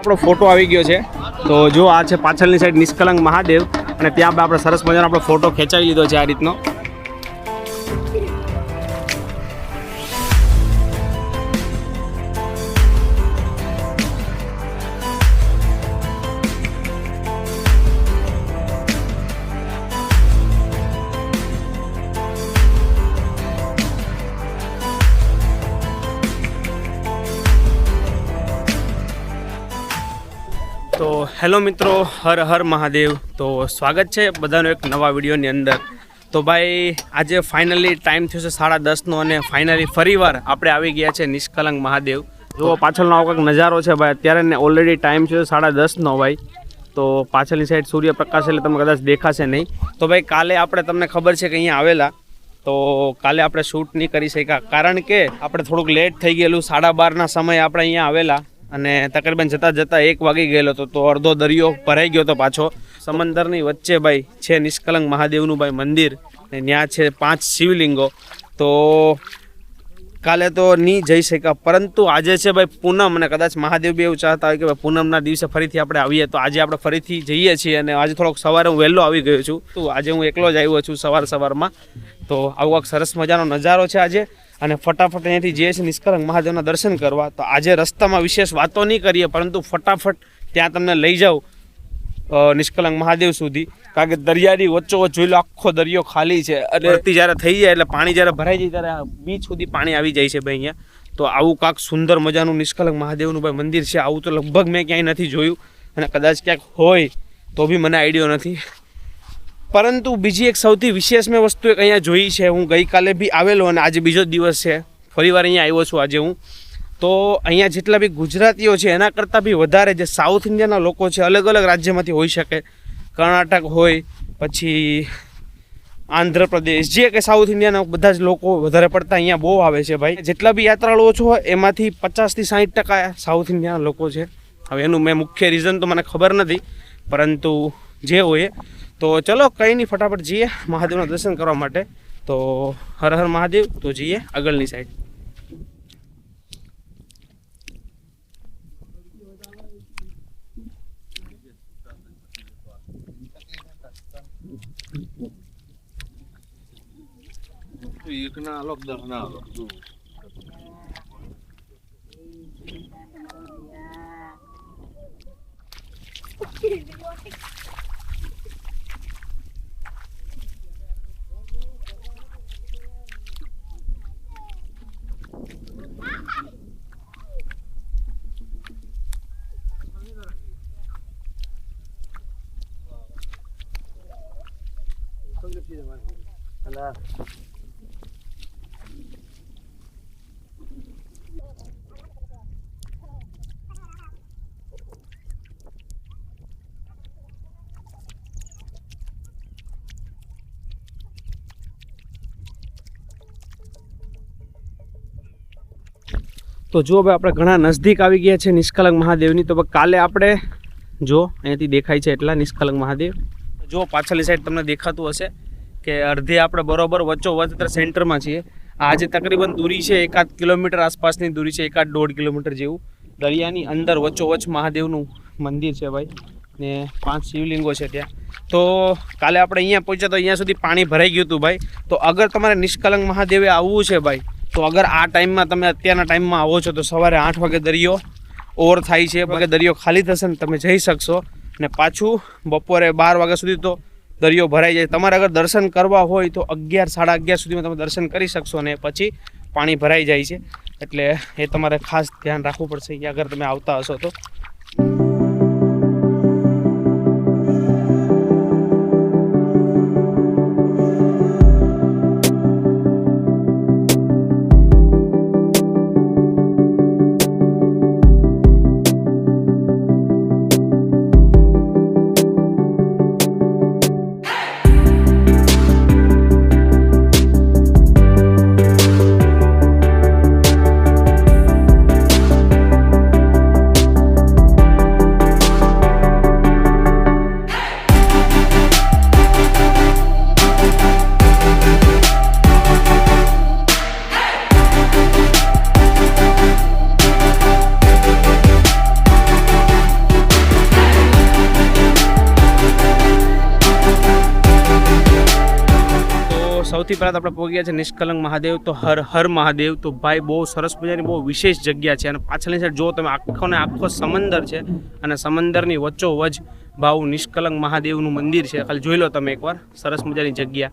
આપણો ફોટો આવી ગયો છે. તો જો આ છે પાછળની સાઈડ નિષ્કલંક મહાદેવ અને ત્યાં આપણે સરસ મજાનો આપણો ફોટો ખેંચાવી લીધો છે આ રીતનો. હેલો મિત્રો હર હર મહાદેવ. તો સ્વાગત છે બધાનો એક નવા વિડીયોની અંદર. તો ભાઈ આજે ફાઇનલી ટાઈમ થયો છે સાડા દસનો અને ફાઇનલી ફરીવાર આપણે આવી ગયા છે નિષ્કલંક મહાદેવ. જો પાછળનો આવો કંઈક નજારો છે ભાઈ. અત્યારે ને ઓલરેડી ટાઈમ છે સાડા દસનો ભાઈ. તો પાછળની સાઈડ સૂર્યપ્રકાશ એટલે તમને કદાચ દેખાશે નહીં. તો ભાઈ કાલે આપણે તમને ખબર છે કે અહીંયા આવેલા. તો કાલે આપણે શૂટ નહીં કરી શક્યા. કારણ કે આપણે થોડુંક લેટ થઈ ગયેલું. સાડા બારના સમયે આપણે અહીંયા આવેલા. અને તકરીબન જતાં જતાં એક વાગી ગયેલો હતો, તો અડધો દરિયો ભરાઈ ગયો હતો પાછો. સમંદરની વચ્ચે ભાઈ છે નિષ્કલંક મહાદેવનું ભાઈ મંદિર, ને ત્યાં છે પાંચ શિવલિંગો. તો કાલે તો નહીં જઈ શક્યા, પરંતુ આજે છે ભાઈ પૂનમ, અને કદાચ મહાદેવ બી એવું ચાહતા હોય કે ભાઈ પૂનમના દિવસે ફરીથી આપણે આવીએ, તો આજે આપણે ફરીથી જઈએ છીએ, અને આજે થોડોક સવારે હું વહેલો આવી ગયો છું. તો આજે હું એકલો જ આવ્યો છું સવાર સવારમાં. તો આવો સરસ મજાનો નજારો છે આજે. અને ફટાફટ અહીંયાથી જઈએ છીએ નિષ્કલંક મહાદેવના દર્શન કરવા. તો આજે રસ્તામાં વિશેષ વાતો નહીં કરીએ, પરંતુ ફટાફટ ત્યાં તમને લઈ જાઉં નિષ્કલંક મહાદેવ સુધી. કારણ કે દરિયાની વચ્ચોવચ્ચ જોઈ લો, આખો દરિયો ખાલી છે. અને જ્યારે થઈ જાય એટલે પાણી જ્યારે ભરાઈ જાય ત્યારે બીચ સુધી પાણી આવી જાય છે ભાઈ અહીંયા. તો આવું કાંક સુંદર મજાનું નિષ્કલંક મહાદેવનું ભાઈ મંદિર છે. આવું તો લગભગ મેં ક્યાંય નથી જોયું. અને કદાચ ક્યાંક હોય તો બી મને આઈડિયો નથી. પરંતુ બીજી એક સૌથી વિશેષ મેં વસ્તુ એક અહીંયા જોઈ છે, હું ગઈકાલે બી આવેલો અને આજે બીજો દિવસ છે. ફરીવાર અહીંયા આવ્યો છું આજે હું. તો અહીંયા જેટલા બી ગુજરાતીઓ છે, એના કરતાં બી વધારે જે સાઉથ ઇન્ડિયાના લોકો છે, અલગ અલગ રાજ્યમાંથી હોઈ શકે. કર્ણાટક હોય, પછી આંધ્રપ્રદેશ જે કે સાઉથ ઇન્ડિયાના બધા જ લોકો વધારે પડતા અહીંયા બહુ આવે છે ભાઈ. જેટલા બી યાત્રાળુઓ છો, એમાંથી પચાસથી સાઠ ટકા સાઉથ ઇન્ડિયાના લોકો છે. હવે એનું મેં મુખ્ય રીઝન તો મને ખબર નથી, પરંતુ જે હોય. તો ચલો કંઈ નહીં ફટાફટ જઈએ મહાદેવના દર્શન કરવા માટે. તો હર હર મહાદેવ તો જઈએ આગળની સાઈડ એકના અલોક દસના તો જો ભાઈ આપણે ઘણા નજદીક આવી ગયા છે નિષ્કલંક મહાદેવની, તો કાલે આપણે, જો અહીંયાથી દેખાય છે એટલા નિષ્કલંક મહાદેવ. જો પાછળની સાઈડ તમને દેખાતું હશે. કે અડધે આપણે બરોબર વચ્ચો વચ્ચે સેન્ટરમાં છીએ. આજે તકરીબન દૂરી છે એકાદ કિલોમીટર આસપાસની દૂરી છે, એકાદ દોઢ કિલોમીટર જેવું. દરિયાની અંદર વચ્ચોવચ્ચ મહાદેવનું મંદિર છે ભાઈ, ને પાંચ શિવલિંગો છે ત્યાં. તો કાલે આપણે અહીંયા પહોંચ્યા તો અહીંયા સુધી પાણી ભરાઈ ગયું હતું ભાઈ. તો અગર તમારે નિષ્કલંક મહાદેવે આવવું છે ભાઈ, તો અગર આ ટાઈમમાં તમે અત્યારના ટાઈમમાં આવો છો તો સવારે આઠ વાગે દરિયો ઓવર થાય છે વાગે દરિયો ખાલી થશે ને તમે જઈ શકશો. ને પાછું બપોરે બાર વાગ્યા સુધી તો દરિયો ભરાઈ જાય. તમારે અગર દર્શન કરવા હોય તો અગિયાર, સાડા અગિયાર સુધીમાં તમે દર્શન કરી શકશો ને પછી પાણી ભરાઈ જાય છે. એટલે એ તમારે ખાસ ધ્યાન રાખવું પડશે. અહીંયા અગર તમે આવતા હશો તો. સૌથી પહેલાં આપણે પહોંચ્યા છે નિષ્કલંક મહાદેવ. તો હર હર મહાદેવ, તો ભાઈ બહુ સરસ મજાની, બહુ વિશેષ જગ્યા છે. અને પાછળની સાઈડ જો તમે આખો ને આખો સમંદર છે, અને સમંદરની વચ્ચોવચ ભાવ નિષ્કલંક મહાદેવનું મંદિર છે. ખાલી જોઈ લો તમે એકવાર, સરસ મજાની જગ્યા.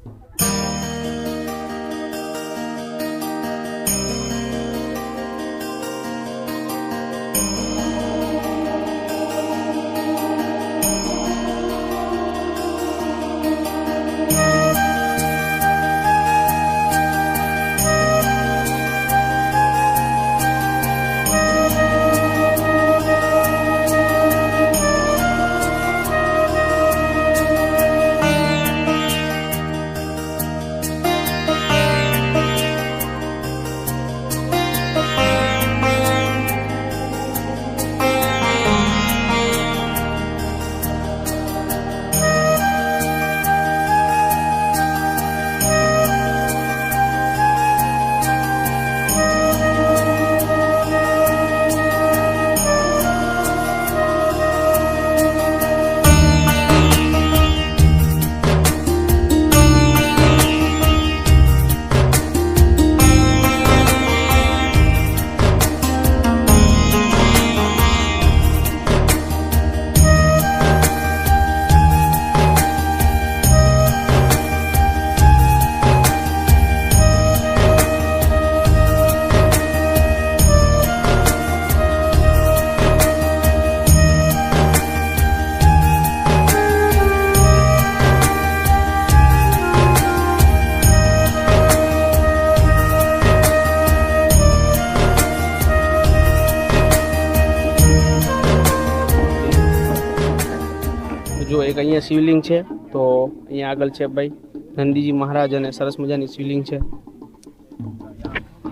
જો એક અહીંયા શિવલિંગ છે, તો અહીંયા આગળ છે ભાઈ. નંદીજી મહારાજ અને સરસ મજાની શિવલિંગ છે.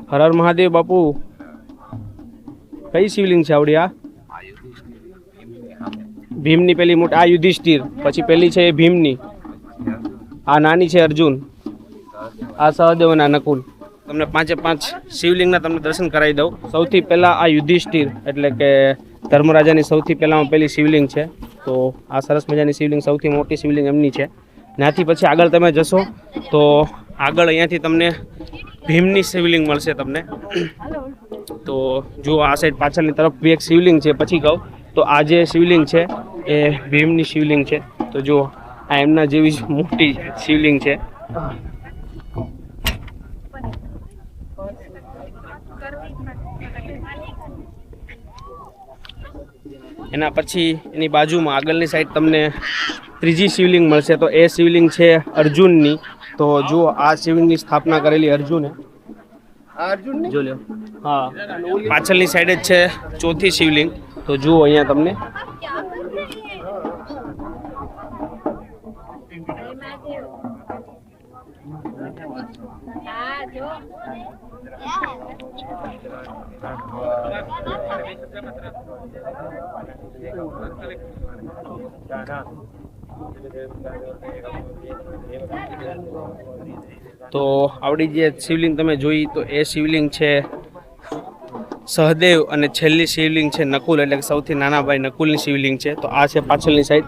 હર હર મહાદેવ બાપુ. કઈ શિવલિંગ છે આવડી આ? ભીમની પેલી મોટી, આ યુધિષ્ઠિર. પછી પેલી છે એ ભીમની. આ નાની છે અર્જુન. આ સહદેવ અને નકુલ. તમને પાંચે પાંચ શિવલિંગના તમને દર્શન કરાવી દઉં. સૌથી પહેલાં આ યુધિષ્ઠિર, એટલે કે ધર્મરાજાની સૌથી પહેલાંમાં પેલી શિવલિંગ છે. તો આ સરસ મજાની શિવલિંગ, સૌથી મોટી શિવલિંગ એમની છે. ત્યાંથી પછી આગળ તમે જશો, તો આગળ અહીંયાથી તમને ભીમની શિવલિંગ મળશે તમને. તો જો આ સાઈડ પાછળની તરફ બી એક શિવલિંગ છે, પછી કહું, તો આ જે શિવલિંગ છે, એ ભીમની શિવલિંગ છે. તો જો આ એમના જેવી જ મોટી શિવલિંગ છે. એના પછી એની બાજુમાં આગળની સાઈડ તમને ત્રીજી શિવલિંગ મળશે. તો એ શિવલિંગ છે અર્જુનની. તો જુઓ આ શિવલિંગની સ્થાપના કરેલી અર્જુને. જો લ્યો. હા. પાછળની સાઈડ જ છે ચોથી શિવલિંગ. તો જુઓ અહીંયા તમને. તો આવડી જે શિવલિંગ તમે જોઈ, તો એ શિવલિંગ છે સહદેવ અને છેલ્લી શિવલિંગ છે નકુલ, એટલે સૌથી નાના ભાઈ નકુલની શિવલિંગ છે. તો આ છે પાછળની સાઈડ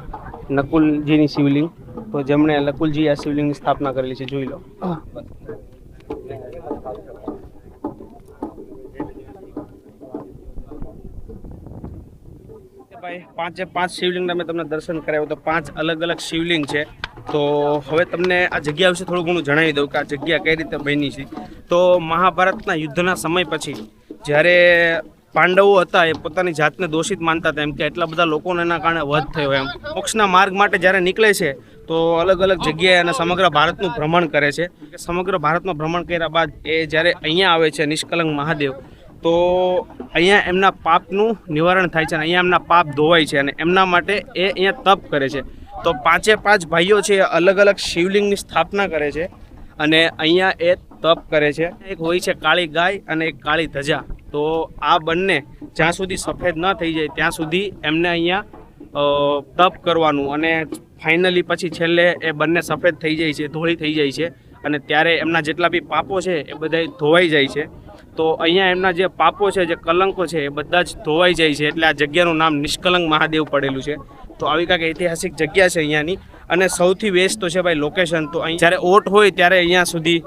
નકુલજીની શિવલિંગ. તો જેમણે નકુલજી આ શિવલિંગની સ્થાપના કરેલી છે, જોઈ લો. પાંચે પાંચ શિવલિંગના મેં તમને દર્શન કરાવ્યું તો પાંચ અલગ અલગ શિવલિંગ છે. તો હવે તમને આ જગ્યા વિશે થોડું ઘણું જણાવી દઉં કે આ જગ્યા કઈ રીતે બની છે. તો મહાભારતના યુદ્ધના સમય પછી જ્યારે પાંડવો હતા એ પોતાની જાતને દોષિત માનતા હતા, એમ કે એટલા બધા લોકોને એના કારણે વધ થયો એમ. મોક્ષના માર્ગ માટે જ્યારે નીકળે છે, તો અલગ અલગ જગ્યાએ અને સમગ્ર ભારતનું ભ્રમણ કરે છે. સમગ્ર ભારતનું ભ્રમણ કર્યા બાદ એ જ્યારે અહીંયા આવે છે નિષ્કલંક મહાદેવ તો અહીંયા એમના પાપનું નિવારણ થાય છે અને અહીંયા એમના પાપ ધોવાય છે અને એમના માટે એ અહીંયા તપ કરે છે. તો પાંચે પાંચ ભાઈઓ છે અલગ અલગ શિવલિંગની સ્થાપના કરે છે અને અહીંયા એ તપ કરે છે. એક હોય છે કાળી ગાય અને એક કાળી ધજા. તો આ બંને જ્યાં સુધી સફેદ ન થઈ જાય ત્યાં સુધી એમને અહીંયા તપ કરવાનું અને ફાઇનલી પછી છેલ્લે એ બંને સફેદ થઈ જાય છે, ધોળી થઈ જાય છે અને ત્યારે એમના જેટલા બી પાપો છે એ બધા ધોવાઈ જાય છે. તો અહીંયા એમના જે પાપો છે, જે કલંકો છે, એ બધા જ ધોવાઈ જાય છે. એટલે આ જગ્યાનું નામ નિષ્કલંક મહાદેવ પડેલું છે. તો આવી કાંઈક ઐતિહાસિક જગ્યા છે અહીંયાની. અને સૌથી બેસ્ટ તો છે ભાઈ લોકેશન તો અહીં જ્યારે ઓટ હોય ત્યારે અહીંયા સુધી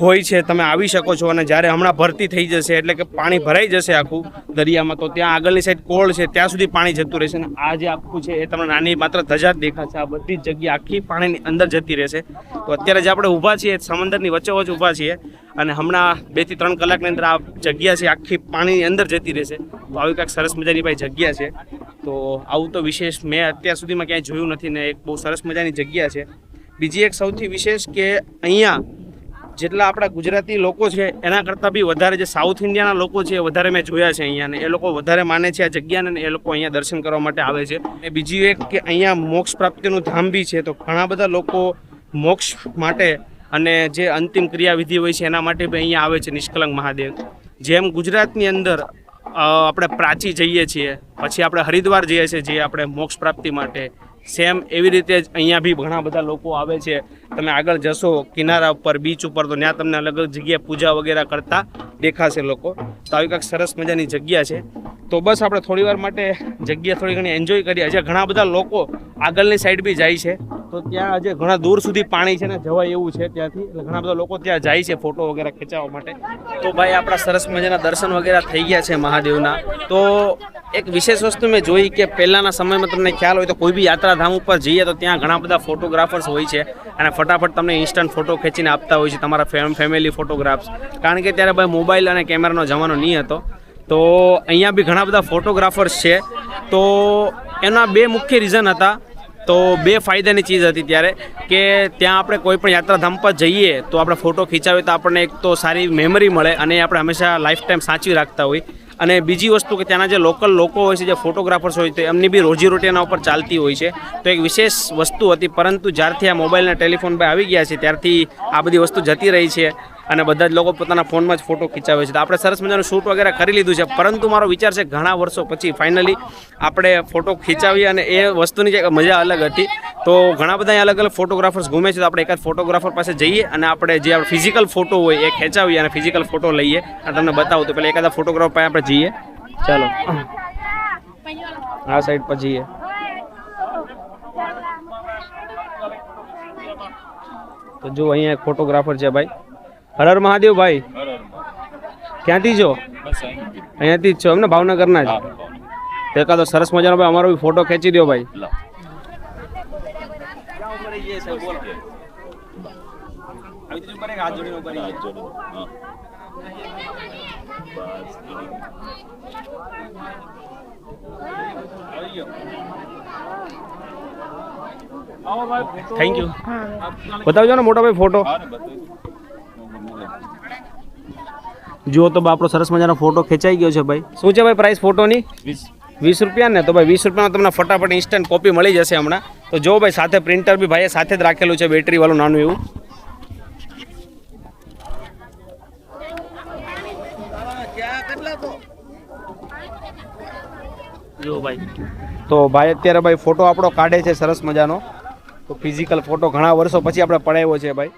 હોય છે, તમે આવી શકો છો અને જ્યારે હમણાં ભરતી થઈ જશે, એટલે કે પાણી ભરાઈ જશે આખું દરિયામાં, તો ત્યાં આગળની સાઈડ કોળ છે, ત્યાં સુધી પાણી જતું રહેશે અને આ જે આખું છે, એ તમને નાની માત્ર ધજા જ દેખાશે. આ બધી જ જગ્યા આખી પાણીની અંદર જતી રહેશે. તો અત્યારે જે આપણે ઊભા છીએ, સમંદરની વચ્ચોવચ્ચ ઊભા છીએ અને હમણાં બેથી ત્રણ કલાકની અંદર આ જગ્યા છે, આખી પાણીની અંદર જતી રહેશે. તો આવી કાંઈક સરસ મજાની ભાઈ જગ્યા છે. તો આવું તો વિશેષ મેં અત્યાર સુધીમાં ક્યાંય જોયું નથી ને એક બહુ સરસ મજાની જગ્યા છે. બીજી એક સૌથી વિશેષ કે અહીંયા જેટલા આપણા ગુજરાતી લોકો છે, એના કરતાં બી વધારે જે સાઉથ ઇન્ડિયાના લોકો છે વધારે મેં જોયા છે અહીંયા એ લોકો વધારે માને છે આ જગ્યાને ને એ લોકો અહીંયા દર્શન કરવા માટે આવે છે. અને બીજી એક કે અહીંયા મોક્ષ પ્રાપ્તિનું ધામ બી છે, તો ઘણા બધા લોકો મોક્ષ માટે અને જે અંતિમ ક્રિયાવિધિ હોય છે, એના માટે બી અહીંયા આવે છે નિષ્કલંક મહાદેવ. જેમ ગુજરાતની અંદર આપણે પ્રાચી જઈએ છીએ, પછી આપણે હરિદ્વાર જઈએ છીએ, જે આપણે મોક્ષ પ્રાપ્તિ માટે સેમ એવી રીતે જ અહીંયા બી ઘણા બધા લોકો આવે છે. તમે આગળ જશો, કિનારા ઉપર બીચ ઉપર, તો ત્યાં તમને અલગ અલગ જગ્યાએ પૂજા વગેરે કરતા દેખાશે લોકો. તો આવી કાંઈક સરસ મજાની જગ્યા છે. તો બસ આપણે થોડી માટે જગ્યા થોડી ઘણી એન્જોય કરીએ. હજી ઘણા બધા લોકો આગળની સાઈડ બી જાય છે. તો ત્યાં આજે ઘણા દૂર સુધી પાણી છે ને જવાય એવું છે ત્યાંથી. ઘણા બધા લોકો ત્યાં જાય છે ફોટો વગેરે ખેંચાવવા માટે. તો ભાઈ આપણા સરસ મજાના દર્શન વગેરે થઈ ગયા છે મહાદેવના. તો એક વિશેષ વસ્તુ મેં જોઈ કે પહેલાંના સમયમાં તમને ખ્યાલ હોય તો કોઈ બી યાત્રાધામ ઉપર જઈએ તો ત્યાં ઘણા બધા ફોટોગ્રાફર્સ હોય છે. અને ફટાફટ તમને ઇન્સ્ટન્ટ ફોટો ખેંચીને આપતા હોય છે તમારા ફેમ ફેમિલી ફોટોગ્રાફ્સ કારણ કે ત્યારે ભાઈ મોબાઈલ અને કેમેરાનો જમાનો નહીં હતો. તો અહીંયા બી ઘણા બધા ફોટોગ્રાફર્સ છે. તો એના બે મુખ્ય રીઝન હતા. તો બે ફાયદાની ચીજ હતી ત્યારે કે ત્યાં આપણે કોઈ પણ યાત્રાધામ પર જઈએ તો આપણે ફોટો ખીચાવીએ તો આપણને એક તો સારી મેમરી મળે અને આપણે હંમેશા લાઈફ ટાઈમ સાચવી રાખતા હોય. અને બીજી વસ્તુ કે ત્યાંના જે લોકલ લોકો હોય છે, જે ફોટોગ્રાફર્સ હોય તો એમની બી રોજીરોટી એના ઉપર ચાલતી હોય છે. તો એક વિશેષ વસ્તુ હતી, પરંતુ જ્યારથી આ મોબાઈલના ટેલિફોન પર આવી ગયા છે, ત્યારથી આ બધી વસ્તુ જતી રહી છે. અને બધા જ લોકો પોતાના ફોનમાં જ ફોટો ખીચાવે છે. તો આપણે સરસ મજાનું શૂટ વગેરે કરી લીધું છે. પરંતુ મારો વિચાર છે ઘણા વર્ષો પછી ફાઇનલી આપણે ફોટો ખીચાવીએ અને એ વસ્તુની જે મજા અલગ હતી. તો ઘણા બધા અલગ અલગ ફોટોગ્રાફર્સ ઘૂમે છે. તો આપણે એકાદ ફોટોગ્રાફર પાસે જઈએ અને આપણે જે આપણે ફિઝિકલ ફોટો હોય એ ખેંચાવીએ અને ફિઝિકલ ફોટો લઈએ. અને તમને બતાવું તો પહેલાં એકાદા ફોટોગ્રાફર પાસે આપણે જઈએ. ચાલો. આ સાઈડ પર જઈએ. તો જો અહીંયા એક ફોટોગ્રાફર છે ભાઈ. હર હર મહાદેવ ભાઈ. ક્યાંથી છો? અહીંયાથી જ છો એમને? ભાવનગરના જ? તો એકાદો સરસ મજાનો ભાઈ અમારો બી ફોટો ખેંચી દો ભાઈ. થેન્ક યુ બતાવજો ને મોટા ભાઈ ફોટો જુઓ તો આપણો સરસ મજાનો ફોટો ખેંચાઈ ગયો છે ભાઈ. શું છે ભાઈ પ્રાઇસ ફોટોની વીસ. રૂપિયા ને? તો ભાઈ વીસ રૂપિયામાં તમને ફટાફટ ઇન્સ્ટન્ટ કોપી મળી જશે હમણાં. તો જો ભાઈ સાથે પ્રિન્ટર બી ભાઈએ સાથે જ રાખેલું છે બેટરીવાળું નાનું એવું. જો ભાઈ. તો ભાઈ અત્યારે ભાઈ ફોટો આપણો કાઢે છે સરસ મજાનો. તો ફિઝિકલ ફોટો ઘણા વર્ષો પછી આપણે પડાવ્યો છે ભાઈ.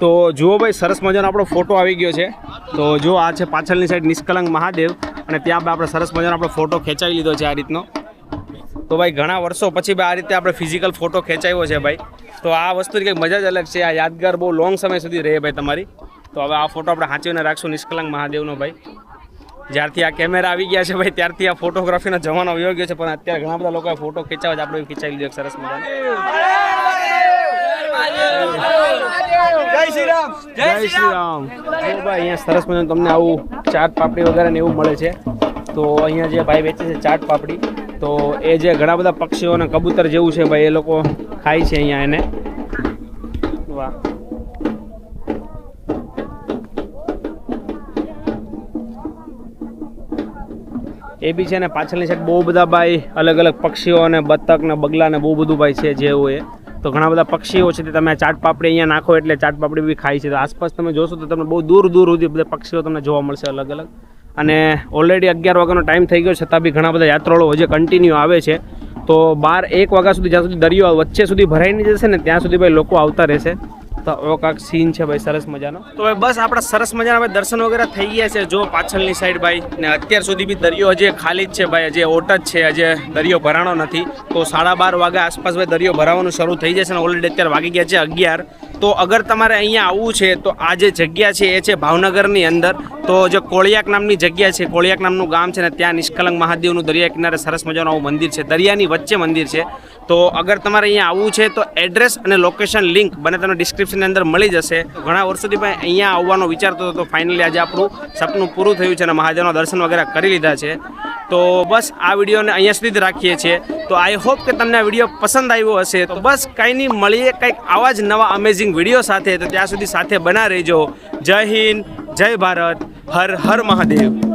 તો જુઓ ભાઈ, સરસ મજાનો આપણો ફોટો આવી ગયો છે. તો જો આ છે પાછળની સાઈડ નિષ્કલંક મહાદેવ. અને ત્યાં આપણે સરસ મજાનો આપણો ફોટો ખેંચાવી લીધો છે આ રીતનો. તો ભાઈ, ઘણા વર્ષો પછી ભાઈ આ રીતે આપણે ફિઝિકલ ફોટો ખેંચાવ્યો છે ભાઈ. તો આ વસ્તુની કંઈક મજા જ અલગ છે. આ યાદગાર બહુ લોંગ સમય સુધી રહે ભાઈ તમારી. તો હવે આ ફોટો આપણે સાચવીને રાખશું નિષ્કલંક મહાદેવનો ભાઈ. જ્યારથી આ કેમેરા આવી ગયા છે ભાઈ, ત્યારથી આ ફોટોગ્રાફીનો જમાનો વયો ગયો છે. પણ અત્યારે ઘણા બધા લોકોએ ફોટો ખેંચાવે છે આપણે ખેંચાવી લીધો સરસ મજાનો. જય શ્રી રામ. જો ભાઈ અહીંયા સરસ મજાનું તમને આવું ચાટ પાપડી વગેરે ને એવું મળે છે. તો અહીંયા જે ભાઈ વેચે છે ચાટ પાપડી તો એ જે ઘણા બધા પક્ષીઓ અને કબૂતર જેવું છે ભાઈ એ લોકો ખાય છે અહીંયા એને. વાહ. એ બી છે ને પાછળની સાઈડ બહુ બધા ભાઈ અલગ અલગ પક્ષીઓ અને બતક ને બગલા ને બહુ બધું ભાઈ છે જેવું એ. તો ઘણા બધા પક્ષીઓ છે તે તમે ચાટ પાપડી અહીંયા નાખો એટલે ચાટ પાપડી બી ખાય છે. તો આસપાસ તમે જોશો તો તમને બહુ દૂર દૂર સુધી બધા પક્ષીઓ તમને જોવા મળશે અલગ અલગ. અને ઓલરેડી અગિયાર વાગ્યાનો ટાઈમ થઈ ગયો છતાં બી ઘણા બધા યાત્રાળુઓ હજી કન્ટિન્યુ આવે છે. તો બાર એક વાગ્યા સુધી જ્યાં સુધી દરિયો વચ્ચે સુધી ભરાઈ નહીં જશે ને ત્યાં સુધી ભાઈ લોકો આવતા રહેશે. તો કાંક સીન છે ભાઈ, સરસ મજાનો. તો ભાઈ બસ આપણા સરસ મજાના ભાઈ દર્શન વગેરે થઈ ગયા છે. જો પાછળની સાઈડ ભાઈ, ને અત્યાર સુધી બી દરિયો હજી ખાલી જ છે ભાઈ, હજી ઓટ જ છે, હજી દરિયો ભરાણો નથી. તો સાડા બાર વાગ્યા આસપાસ ભાઈ દરિયો ભરાવાનું શરૂ થઈ જશે ને ઓલરેડી અત્યારે વાગી ગયા છે અગિયાર. તો અગર તમારે અહીંયા આવવું છે, તો આ જે જગ્યા છે, એ છે ભાવનગરની અંદર. તો જે કોળિયાક નામની જગ્યા છે, કોળિયાક નામનું ગામ છે ને ત્યાં નિષ્કલંક મહાદેવનું દરિયા કિનારે સરસ મજાનું આવું મંદિર છે. દરિયાની વચ્ચે મંદિર છે. તો અગર તમારે અહીંયા આવવું છે, તો એડ્રેસ અને લોકેશન લિંક બંને તમને ડિસ્ક્રિપ્શનની અંદર મળી જશે. ઘણા વર્ષોથી પણ અહીંયા આવવાનો વિચારતો હતો ફાઇનલી આજે આપણું સપનું પૂરું થયું છે અને મહાદેવના દર્શન વગેરે કરી લીધા છે. તો બસ આ વિડીયોને અહીંયા સુધી જ રાખીએ છીએ. તો આઈ હોપ કે તમને આ વીડિયો પસંદ આવ્યો હશે. તો બસ કંઈ નહીં, મળીએ કંઈક આવા જ નવા અમેઝિંગ વીડિયો સાથે. તો ત્યાં સુધી સાથે બના રહેજો. જય હિન્દ, જય ભારત, હર હર મહાદેવ.